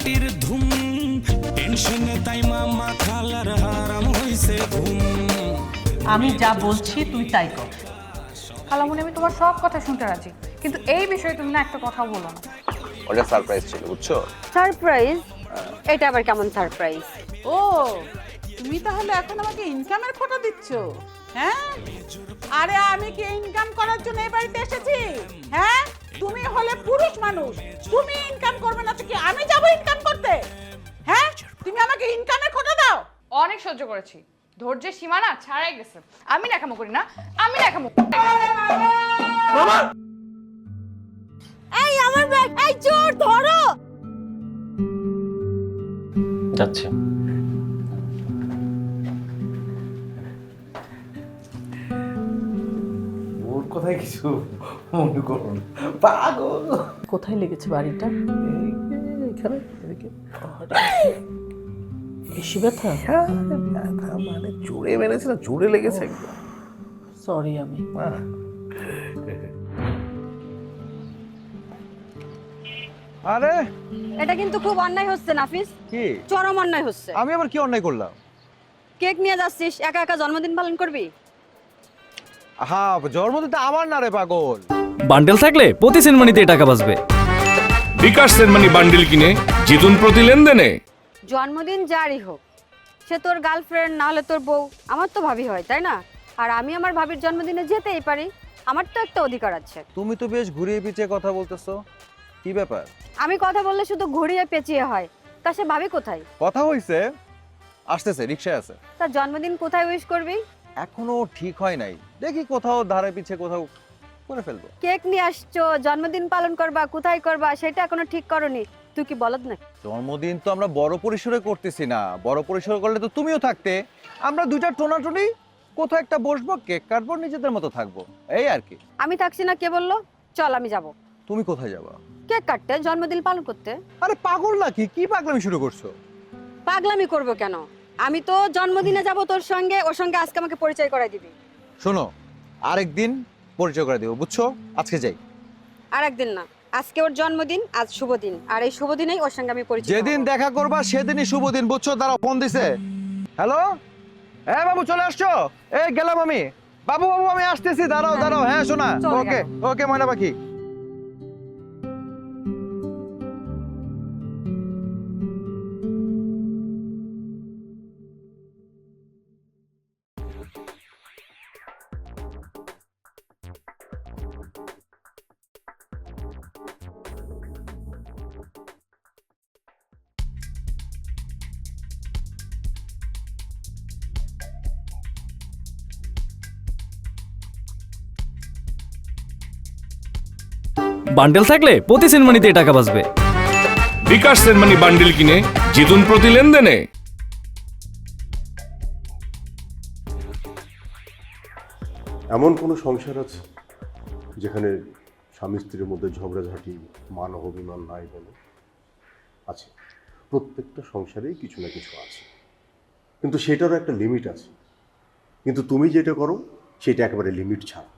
ঝাটির ধুম টেনশনে তাই মামা খালার হারাম হইছে ঘুম। আমি যা বলছি তুই তাই কর। খালামুনি আমি তোমার সব কথা শুনতে রাজি কিন্তু এই বিষয়ে তুমি না একটা কথা বলো না। ওটা সারপ্রাইজ ছিল বুঝছ? সারপ্রাইজ এটা আবার কেমন সারপ্রাইজ ও তুমি তাহলে এখন আমাকে ইনকামের খোটা দিচ্ছ? হ্যাঁ? আরে আমি কি ইনকাম করার জন্য এই বাড়িতে এসেছি? হ্যাঁ? তুমি হলে পুরুষ মানুষ। তুমি ইনকাম করবে না তো কি আমি যাব ইনকাম করতে? হ্যাঁ? তুমি আমাকে ইনকামের খোটা দাও। অনেক সহ্য করেছি। ধৈর্যের সীমানা ছাড়াই গেছে। আমি নাকামো করি না আমি নাকামো এই আমার ব্যাগ এই চোর ধরো! যাচ্ছে। কথায় কিছু মনে করুন। পাগল। কোথায় লেগেছে বাড়িটা? এখানে এদিকে। বেশি ব্যথা? হ্যাঁ, ব্যথা মানে জোরে মেরেছে না জোরে লেগেছে একদম। সরি আমি। আরে! এটা কিন্তু খুব অন্যায় হচ্ছে নাফিস। কি? চরম অন্যায় হচ্ছে। আমি আবার কি অন্যায় করলাম? কেক নিয়ে যাচ্ছিস একা একা জন্মদিন পালন করবি? হ্যাঁ জন্মদিন তো আমার না রে পাগল। বান্ডেল থাকলে প্রতি সেনমানিতে টাকা বাঁচবে। বিকাশ সেনমানি বান্ডিল কিনে জিতুন প্রতি লেনদেনে। জন্মদিন যারই হোক সে তোর গার্লফ্রেন্ড না হলে তোর বউ আমার তো ভাবি হয় তাই না? আর আমি আমার ভাবির জন্মদিনে যেতেই পারি আমার তো একটা অধিকার আছে। তুমি তো বেশ ঘুরিয়ে পিছিয়ে কথা বলতেছো। কি ব্যাপার? আমি কথা বললে শুধু ঘুরিয়ে পেঁচিয়ে হয় তা সে ভাবি কোথায়? কথা হইছে আসতেছে রিক্সায় আছে। তার জন্মদিন কোথায় উইশ করবি? এখনও ঠিক হয় নাই। দেখি কোথাও ধারে পিছে কোথাও করে ফেলব। কেক নিয়ে আসছো জন্মদিন পালন করবা কোথায় করবা সেটা এখনও ঠিক করনি। তুই কি বলদ না জন্মদিন তো আমরা বড় পরিসরে করতেছি না। বড় পরিসরে করলে তো তুমিও থাকতে। আমরা দুইটা টোনাটুনি কোথাও একটা বসবো কেক কাটবো নিজেদের মতো থাকব। এই আর কি। আমি থাকছি না কে বলল? চল আমি যাব। তুমি কোথায় যাবা? কেক কাটতে জন্মদিন পালন করতে। আরে পাগল নাকি? কি পাগলামি শুরু করছ? পাগলামি করব কেন? আমি তো জন্মদিনে যাব তোর সঙ্গে ওর সঙ্গে আজকে আমাকে পরিচয় করাই দিবি। শোনো আরেকদিন পরিচয় করে দেবো বুঝছ? আজকে যাই। আর একদিন না আজকে ওর জন্মদিন আজ শুভ দিন আর এই শুভ দিনেই ওর সঙ্গে আমি পরিচয় যেদিন হব। দেখা করবা সেদিনই শুভ দিন বুঝছ? দাঁড়াও ফোন দিছে। হ্যালো হ্যাঁ বাবু চলে আসছো? এই গেলাম আমি। বাবু বাবু আমি আসতেছি। দাঁড়াও দাঁড়াও হ্যাঁ শোনা। চলে ওকে। ওকে ময়না পাখি বান্ডেল থাকলে প্রতি সেনমানিতে টাকা বাঁচবে। বিকাশ সেনমানি বান্ডিল কিনে জিতুন প্রতি লেনদেনে। এমন কোনো সংসার আছে যেখানে স্বামী স্ত্রীর মধ্যে ঝগড়াঝাঁটি মান অভিমান নাই বলে? আছে। প্রত্যেকটা সংসারেই কিছু না কিছু আছে। কিন্তু সেটারও একটা লিমিট আছে। কিন্তু তুমি যেটা করো সেটা একেবারে লিমিট ছাড়া।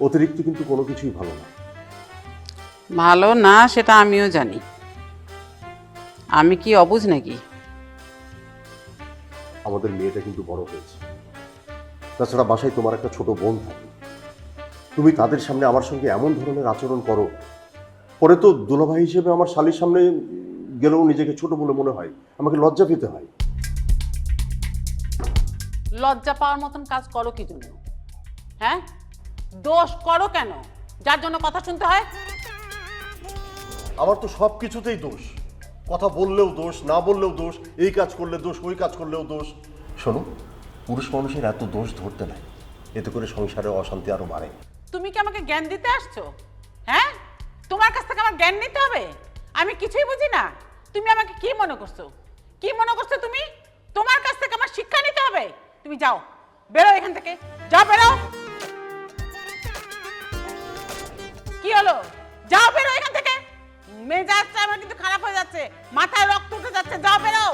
অতিরিক্ত কিন্তু কোনো কিছুই ভালো না। ভালো না সেটা আমিও জানি। আমি কি অবুঝ নাকি? আমাদের মেয়েটা কিন্তু বড় হয়েছে। তাছাড়া বাসায় তোমার একটা ছোট বোন থাকে। তুমি তাদের সামনে আমার সঙ্গে এমন ধরনের আচরণ করো পরে তো দুলাভাই হিসেবে আমার শালির সামনে গেলেও নিজেকে ছোট বলে মনে হয়। আমাকে লজ্জা পেতে হয়। লজ্জা পাওয়ার মতন কাজ করো কি জন্য হ্যাঁ? দোষ করো কেন? যার জন্য কথা শুনতে হয় আমার তো সব কিছুতেই দোষ। কথা বললেও দোষ, না বললেও দোষ, এই কাজ করলে দোষ, ওই কাজ করলেও দোষ। শোনো, পুরুষ মানুষের এত দোষ ধরতে নাই। এতে করে সংসারে অশান্তি আরও বাড়ে। তুমি কি আমাকে জ্ঞান দিতে আসছো? হ্যাঁ? তোমার কাছ থেকে আমার জ্ঞান নিতে হবে? আমি কিছুই বুঝি না। তুমি আমাকে কি মনে করছ? কি মনে করছ তুমি? তোমার কাছ থেকে আমার শিক্ষা নিতে হবে? তুমি যাও, বেরো এখান থেকে। যাও, বেরো। কি হলো? যাও, বেরো এখান থেকে। মেজাজটা আমার কিন্তু খারাপ হয়ে যাচ্ছে। মাথায় রক্ত উঠে যাচ্ছে যাও বেরো।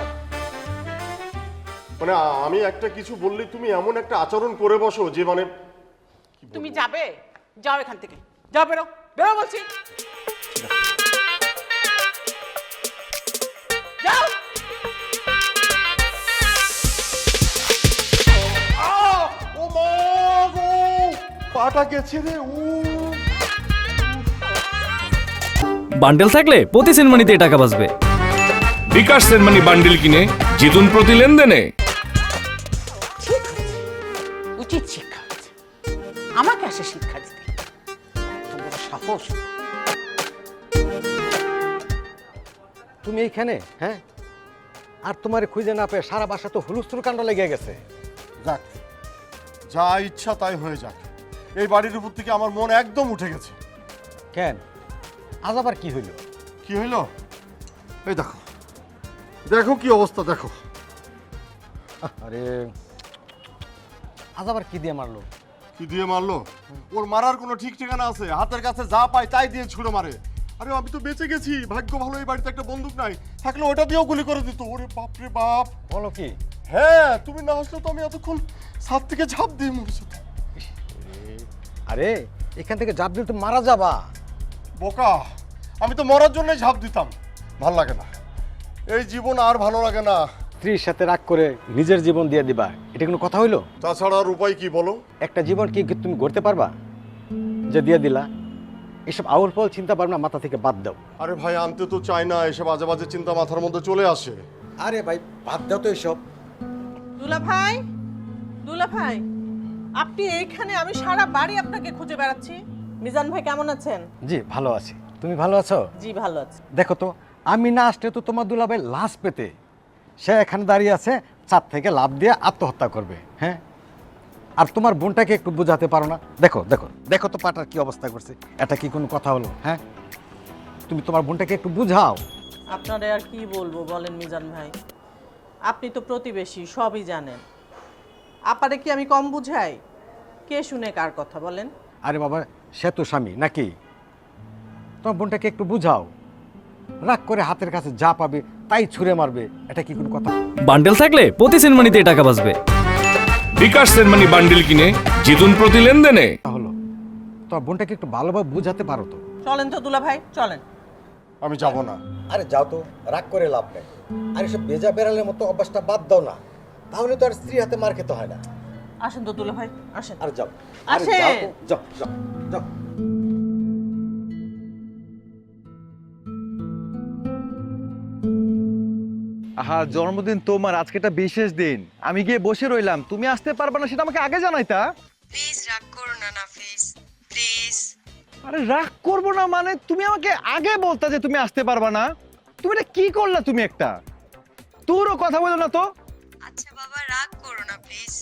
মানে আ- আমি একটা কিছু বললে তুমি এমন একটা আচরণ করে বসো যে মানে তুমি যাবে? যাও এখান থেকে। যাও বেরো। বেরো বলছি। যাও। আহ! ও মা গো পাটা গেছে রে উ। বান্ডেল থাকলে প্রতি সেনমানিতে টাকা বাঁচবে। বিকাশ সেনমানি বান্ডিল কিনে জিতুন প্রতি লেনদেনে। উচিত শিক্ষা আমাকে আসে শিক্ষা দিতে। সাহস। তুমি এইখানে হ্যাঁ? আর তোমার খুঁজে না পেয়ে সারা বাসা তো হুলুস্থুল কাণ্ড লেগে গেছে। যাক যা ইচ্ছা তাই হয়ে যাক। এই বাড়ির উপর থেকে আমার মন একদম উঠে গেছে। কেন? আজ আবার কি হইল? কি হইল? এই দেখো। দেখো কি অবস্থা দেখো। আরে আজ আবার কি দিয়ে মারলো? কি দিয়ে মারলো? ওর মারার কোনো ঠিক ঠিকানা আছে? হাতের কাছে যা পায় তাই দিয়ে ছুড়ে মারে। আরে আমি তো বেঁচে গেছি। ভাগ্য ভালো এই বাড়িতে একটা বন্দুক নাই। থাকলে ওটা দিয়েও গুলি করে দিত। ওরে বাপ রে বাপ। বলো কি? হ্যাঁ তুমি না আসলে তো আমি এতক্ষণ ছাদ থেকে ঝাঁপ দিয়ে মরেছি আরে এখান থেকে ঝাঁপ দিলে তো মারা যাবা। বোকা। আমি তো মরার জন্য ঝাঁপ দিতাম। ভালো লাগে না। এই জীবন আর ভালো লাগে না। স্ত্রীর সাথে রাগ করে নিজের জীবন দিয়ে দিবা এটা কোনো কথা হইল? তাছাড়া আর উপায় কি বলো? একটা জীবন কি তুমি গড়তে পারবা? যে দিয়ে দিলা এসব আউল ফল চিন্তা ভাবনা মাথা থেকে বাদ দাও। আরে ভাই আনতে তো চাই না এসব বাজে বাজে চিন্তা মাথার মধ্যে চলে আসে। আরে ভাই বাদ দাও তো এসব। দুলা ভাই দুলা ভাই আপনি এইখানে আমি সারা বাড়ি আপনাকে খুঁজে বেড়াচ্ছি। মিজান ভাই কেমন আছেন? জি ভালো আছি। তুমি ভালো আছো? জি ভালো আছি। দেখো তো আমি না আসলে তো তোমার দুলাভাই লাশ পেতে। সে এখানে দাঁড়িয়ে আছে চার থেকে লাভ দিয়ে আত্মহত্যা করবে হ্যাঁ? আর তোমার বোনটাকে একটু বোঝাতে পারো না। দেখো দেখো দেখো তো পাটার কি অবস্থা করছে। এটা কি কোনো কথা হলো হ্যাঁ? তুমি তোমার বোনটাকে একটু বুঝাও। আপনারে আর কি বলব বলেন মিজান ভাই? আপনি তো প্রতিবেশী সবই জানেন। আপারে কি আমি কম বুঝাই? কে শুনে কার কথা বলেন? আরে বাবা সে তো স্বামী নাকি? তোমার বোনটাকে একটু বুঝাও। রাগ করে হাতের কাছে যা পাবে তাই ছুঁড়ে মারবে। এটা কি কোনো কথা? বান্ডেল থাকলে প্রতি সেনমানিতে টাকা বাঁচবে। বিকাশ সেনমানি বান্ডিল কিনে জিতুন প্রতি লেনদেনে। হলো তোমার বোনটাকে একটু ভালোভাবে বুঝাতে পারো তো। চলেন তো দুলা ভাই চলেন। আমি যাব না। আরে যাও তো রাগ করে লাভ নেই। আর এসব বেজা বেড়ালের মতো অভ্যাসটা বাদ দাও না। তাহলে তো আর স্ত্রী হাতে মার খেতে হয় না। আসেন তো দুলা ভাই আসেন। আর যাও। আরে আসেন। যাও যাও যাও যাও। আহা জন্মদিন তোমার আজকে একটা বিশেষ দিন। আমি গিয়ে বসে রইলাম তুমি আসতে পারবে না সেটা আমাকে আগে জানাইতা। প্লিজ রাগ করো না নাফিস প্লিজ আরে রাগ করব না মানে তুমি আমাকে আগে বলতা যে তুমি আসতে পারবা না। তুমি এটা কি করলা তুমি একটা? তোরও কথা বলো না তো। আচ্ছা বাবা রাগ করো না প্লিজ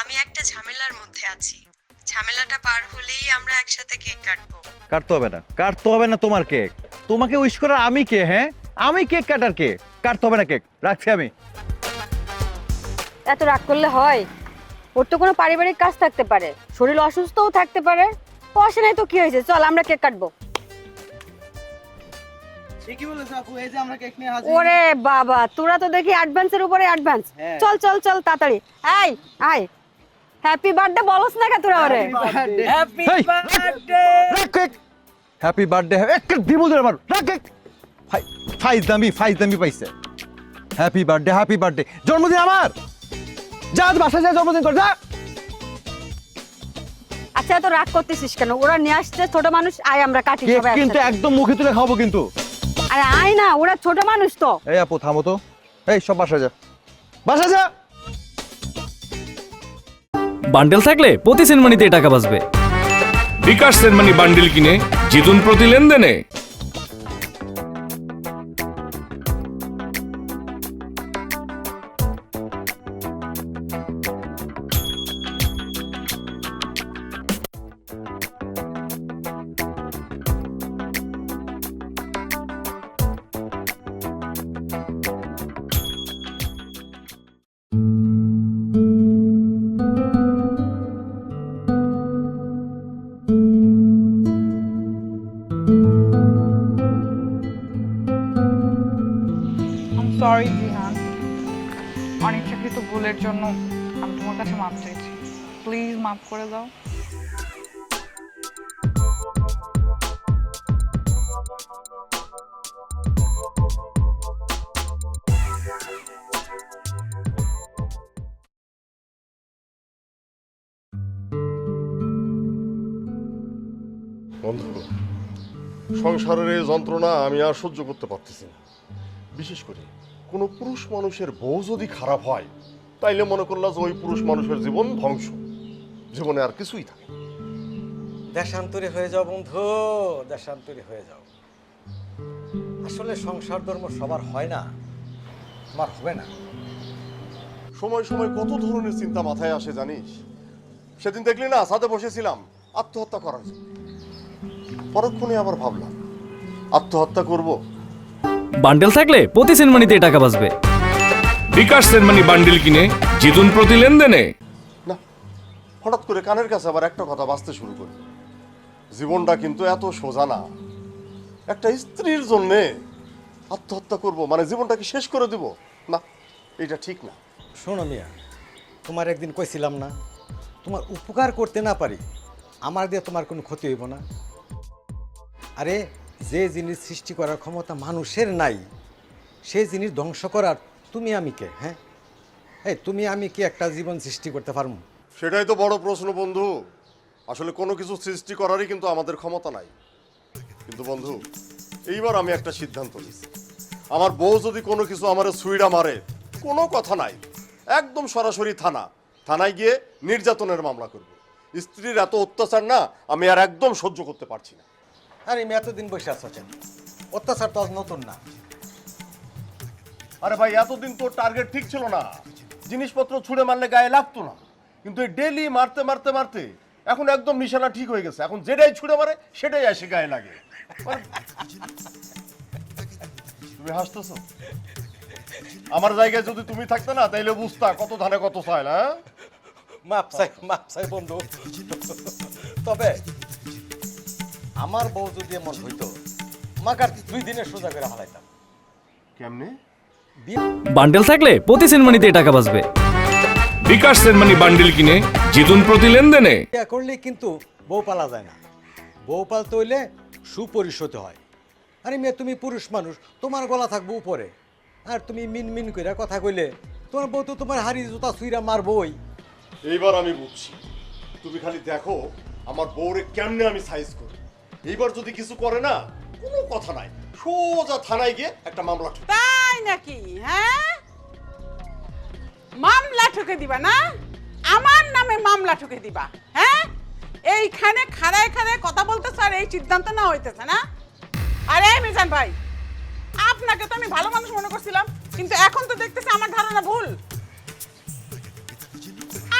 আমি একটা ঝামেলার মধ্যে আছি। ঝামেলাটা পার হলেই আমরা একসাথে কেক কাটবো। কাটতে হবে না কাটতে হবে না তোমার কেক। তোমাকে উইশ করার আমি কে হ্যাঁ? আমি কেক কাটার কে? কাটতে হবে না কেক? রাখছি আমি। এত রাগ করলে হয়? ওর তো কোনো পারিবারিক কাজ থাকতে পারে। শরীর অসুস্থও থাকতে পারে। পয়সা নাই তো কি হয়েছে? চল আমরা কেক কাটবো। ওরে বাবা তোরা তো দেখি অ্যাডভান্সের উপরে অ্যাডভান্স চল চল চল তাড়াতাড়ি। এই আয় হ্যাপি বার্থডে বলস না কে তোরা ওরে? হ্যাপি বার্থডে একটা দিবুল আমার রাখ ফাইজ দামি ফাইজ দামি পাইছে। হ্যাপি বার্থডে হ্যাপি বার্থডে জন্মদিন আমার! যা বাসায় যা জন্মদিন কর যা। আচ্ছা এত রাগ করতেছিস কেন? ওরা নিয়ে আসছে ছোট মানুষ আয় আমরা কাটি সবাই কিন্তু একদম মুখে তুলে খাব কিন্তু। আরে আয় না ওরা ছোট মানুষ তো। এই আপু থামো তো। এই সব বাসায় যা। বাসায় যা! বান্ডেল থাকলে প্রতি সেনমানিতে টাকা বাঁচবে। বিকাশ সেনমানি বান্ডিল কিনে জিতুন প্রতি লেনদেনে। you মাফ করে দাও। বন্ধু, সংসারের এই যন্ত্রণা আমি আর সহ্য করতে পারতেছি না। বিশেষ করে কোনো পুরুষ মানুষের বউ যদি খারাপ হয়, তাইলে মনে করলাম যে ওই পুরুষ মানুষের জীবন ধ্বংস। জীবনে আর কিছুই থাকে। দেশান্তরী হয়ে যাও বন্ধু দেশান্তরী হয়ে যাও। আসলে সংসার ধর্ম সবার হয় না তোমার হবে না। সময় সময় কত ধরনের চিন্তা মাথায় আসে জানিস? সেদিন দেখলি না সাথে বসেছিলাম আত্মহত্যা করার জন্য পরক্ষণে আবার ভাবলাম আত্মহত্যা করব। বান্ডেল থাকলে প্রতি সেনমানিতে টাকা বাঁচবে। বিকাশ সেনমানি বান্ডিল কিনে জিতুন প্রতি লেনদেনে। হঠাৎ করে কানের কাছে আবার একটা কথা বাঁচতে শুরু করি। জীবনটা কিন্তু এত সোজা না। একটা স্ত্রীর জন্যে আত্মহত্যা করব মানে জীবনটাকে শেষ করে দিব? না, এটা ঠিক না। শোনো মিয়া, তোমার একদিন কইছিলাম না, তোমার উপকার করতে না পারি, আমার দিয়ে তোমার কোনো ক্ষতি হইব না। আরে, যে জিনিস সৃষ্টি করার ক্ষমতা মানুষের নাই সেই জিনিস ধ্বংস করার তুমি আমি কে হ্যাঁ? এই, তুমি আমি কি একটা জীবন সৃষ্টি করতে পারব? সেটাই তো বড় প্রশ্ন, বন্ধু। আসলে কোনো কিছু সৃষ্টি করারই কিন্তু আমাদের ক্ষমতা নাই। কিন্তু বন্ধু, এইবার আমি একটা সিদ্ধান্ত নিয়েছি আমার বউ যদি কোনো কিছু আমার সুইডা মারে, কোনো কথা নাই। একদম সরাসরি থানা। থানায় গিয়ে নির্যাতনের মামলা করব। স্ত্রীর এত অত্যাচার না, আমি আর একদম সহ্য করতে পারছি না। আরে আমি এতদিন বসে আছো কেন? অত্যাচার তো আজ নতুন না। আরে ভাই, এতদিন তো টার্গেট ঠিক ছিল না। জিনিসপত্র ছুঁড়ে মারলে গায়ে লাগতো না। কিন্তু এই ডেলি মারতে মারতে মারতে এখন একদম নিশানা ঠিক হয়ে গেছে। এখন যেটাই ছুঁড়ে মারে সেটাই আসে গায়ে লাগে। মানে- তুমি হাসতেছো? আমার জায়গায় যদি তুমি থাকতে না তাইলে বুঝতা কত ধানে কত চায় না হ্যাঁ? মাপ চাই মাপ চাই বন্ধু। তবে আমার বউ যদি এমন হইতো আমাকে আর দুই দিনে সোজা করে হালাইতাম কেমনে? বান্ডেল থাকলে প্রতি সেনমানিতে টাকা বাঁচবে। বিকাশ সেনমানি বান্ডিল কিনে জিতুন প্রতি লেনদেনে। করলে কিন্তু বউ পালা যায় না। বউ পালতে হইলে সুপরিশোধ হয়। আরে মেয়ে তুমি পুরুষ মানুষ তোমার গলা থাকব উপরে। আর তুমি মিন মিন কইরা কথা কইলে তোমার বউ তো তোমার হাড়ি জুতা সুইরা মারবই। এইবার আমি বুঝছি। তুমি খালি দেখো আমার বউরে কেমনে আমি সাইজ করি। এইবার যদি কিছু করে না কোনো কথা নাই। সোজা থানায় গিয়ে একটা মামলা ঠুকে। তাই নাকি? হ্যাঁ? মামলা ঠুকে দিবা না? আমার নামে মামলা ঠুকে দিবা হ্যাঁ? এইখানে খাড়ায় খাড়ায় কথা বলতেছে আর এই সিদ্ধান্ত না হইতেছে না? আরে মিজান ভাই আপনাকে তো আমি ভালো মানুষ মনে করছিলাম কিন্তু এখন তো দেখতেছি আমার ধারণা ভুল।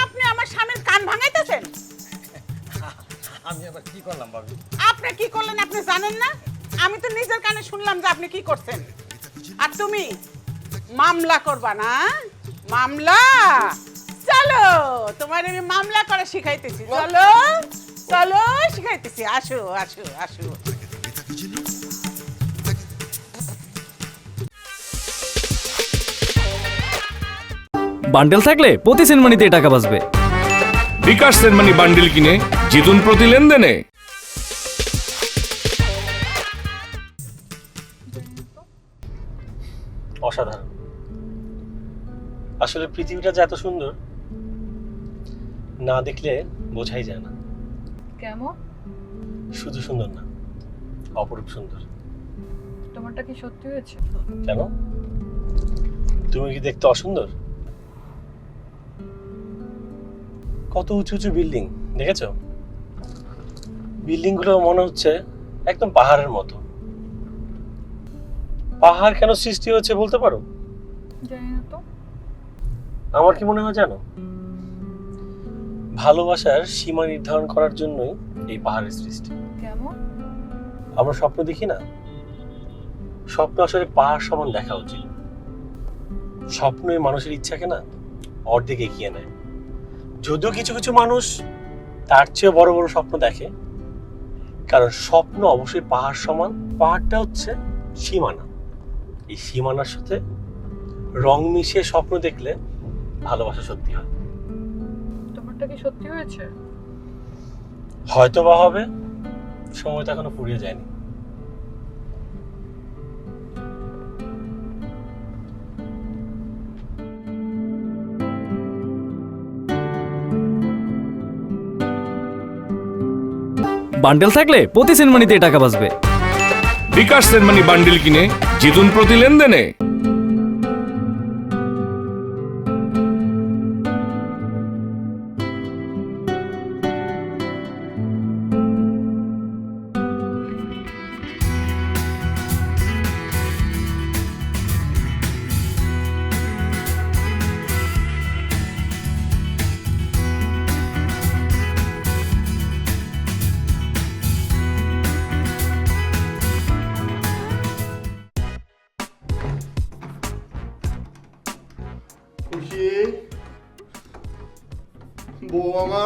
আপনি আমার স্বামীর কান ভাঙাইতেছেন? আমি আবার কি করলাম ভাবি? আপনি কি করলেন আপনি জানেন না? আমি তো নিজের কানে শুনলাম যে আপনি কি করছেন। আর তুমি মামলা করবা না মামলা? চলো তোমার আমি মামলা করে শিখাইতেছি। চলো চলো শিখাইতেছি। আসো আসো আসো। বান্ডেল থাকলে প্রতি সেনমানিতে টাকা বাঁচবে। বিকাশ সেনমানি বান্ডিল কিনে জিতুন প্রতি লেনদেনে। অসাধারণ। আসলে পৃথিবীটা যে এত সুন্দর না দেখলে বোঝাই যায় না। কেমন? শুধু সুন্দর না অপরূপ সুন্দর। তোমারটা কি সত্যি হয়েছে? কেন? তুমি কি দেখতে অসুন্দর? কত উঁচু উঁচু বিল্ডিং দেখেছ? বিল্ডিংগুলো মনে হচ্ছে একদম পাহাড়ের মতো। পাহাড় কেন সৃষ্টি হচ্ছে বলতে পারো? জানি না তো। আমার কি মনে হয় জানো? ভালোবাসার সীমা নির্ধারণ করার জন্যই এই পাহাড়ের সৃষ্টি। কেমন? আমরা স্বপ্ন দেখি না? স্বপ্ন আসলে পাহাড় সমান দেখা উচিত। স্বপ্নই মানুষের ইচ্ছাকে না অর্ধেক এগিয়ে নেয়। যদিও কিছু কিছু মানুষ তার চেয়ে বড় বড় স্বপ্ন দেখে কারণ স্বপ্ন অবশ্যই পাহাড় সমান পাহাড়টা হচ্ছে সীমানা। এই সীমানার সাথে রং মিশিয়ে স্বপ্ন দেখলে ভালোবাসা সত্যি হয়। তোমারটা কি সত্যি হয়েছে? হয়তো বা হবে সময় তো এখনও ফুরিয়ে যায়নি। বান্ডেল থাকলে প্রতি সিনেমানিতে টাকা বাঁচবে। বিকাশ সেনমানি বান্ডিল কিনে জিতুন প্রতি লেনদেনে।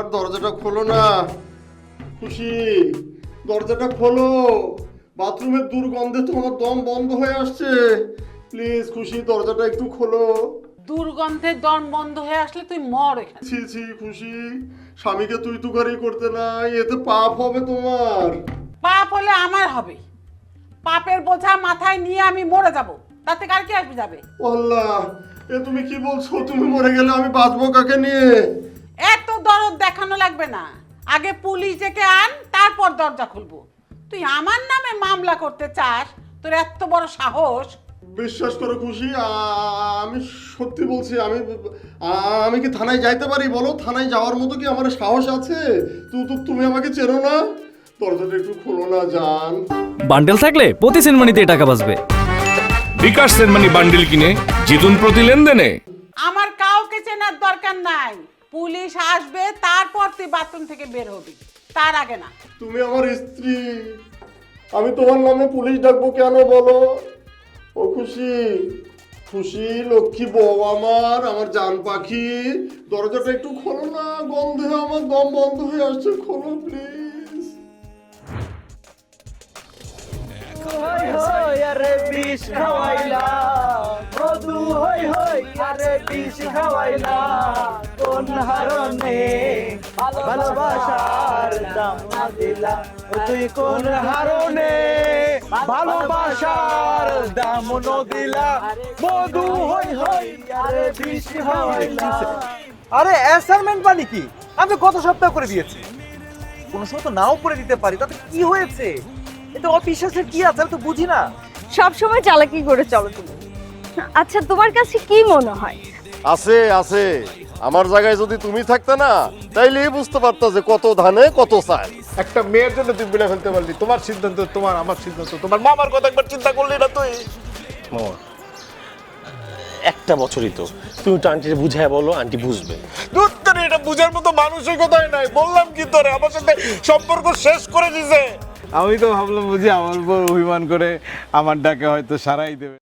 আমার দরজাটা খোলো না। খুশি দরজাটা খোলো। বাথরুমের দুর্গন্ধে তো আমার দম বন্ধ হয়ে আসছে। প্লিজ খুশি দরজাটা একটু খোলো। দুর্গন্ধের দম বন্ধ হয়ে আসলে তুই মর এখানে। ছি ছি খুশি। স্বামীকে তুই তুকারি করতে নাই এতে পাপ হবে তোমার। পাপ হলে আমার হবে। পাপের বোঝা মাথায় নিয়ে আমি মরে যাব। তাতে কার কি আসবে যাবে? আল্লাহ এ তুমি কি বলছো? তুমি মরে গেলে আমি বাঁচবো কাকে নিয়ে? এত দরদ দেখানো লাগবে না। আগে পুলিশ ডেকে আন তারপর দরজা খুলবো। তুই আমার নামে মামলা করতে চাস? তোর এত বড় সাহস। বিশ্বাস করো খুশি আমি সত্যি বলছি আমি আমি কি থানায় যাইতে পারি? বলো থানায় যাওয়ার মতো কি আমার সাহস আছে? তু- তু- তুমি আমাকে চেনো না? দরজাটা একটু খোলো না জান। বান্ডেল থাকলে প্রতি সিনেমানিতে টাকা বাঁচবে। বিকাশ সেনমানি বান্ডিল কিনে জিতুন প্রতি লেনদেনে। আমার কাউকে চেনার দরকার নাই। পুলিশ আসবে তারপর তুই বাথরুম থেকে বের হবি। তার আগে না। তুমি আমার স্ত্রী। আমি তোমার নামে পুলিশ ডাকবো কেন বলো? ও খুশি। খুশি লক্ষ্মী বউ আমার আমার জান পাখি। দরজাটা একটু খোলো না গন্ধে আমার দম বন্ধ হয়ে আসছে খোলো প্লিজ ভালোবাসার দাম দিলা তুই কোন হারনে ভালোবাসার দাম দিলা। মধু হই হই আরে বিষ খাওয়াইলা আরে অ্যাসাইনমেন্ট মানে কি? আমি গত সপ্তাহ করে দিয়েছি। কোনো সময় তো নাও করে দিতে পারি। তাতে কি হয়েছে? এটা অবিশ্বাসের কি আছে? আমি তো বুঝি না। সব সময় চালাকি করে চলো তুমি। আচ্ছা তোমার কাছে কি মনে হয়? আছে আছে। আমার জায়গায় যদি তুমি থাকতে না তাইলেই বুঝতে পারতা যে কত ধানে কত চায় একটা মেয়ের জন্য তুই বিলে ফেলতে পারলি। তোমার সিদ্ধান্ত তোমার আমার সিদ্ধান্ত তোমার মামার কথা একবার চিন্তা করলি না তুই? মামা একটা বছরই তো। তুমি তো আন্টিকে বুঝায় বলো আন্টি বুঝবে। দূর তোর এটা বুঝার মতো মানসিকতাই নাই। বললাম কি তোরে? আমার সাথে সম্পর্ক শেষ করে দিছে। আমি তো ভাবলাম বুঝি আমার উপর অভিমান করে আমার ডাকে হয়তো সারাই দেবে।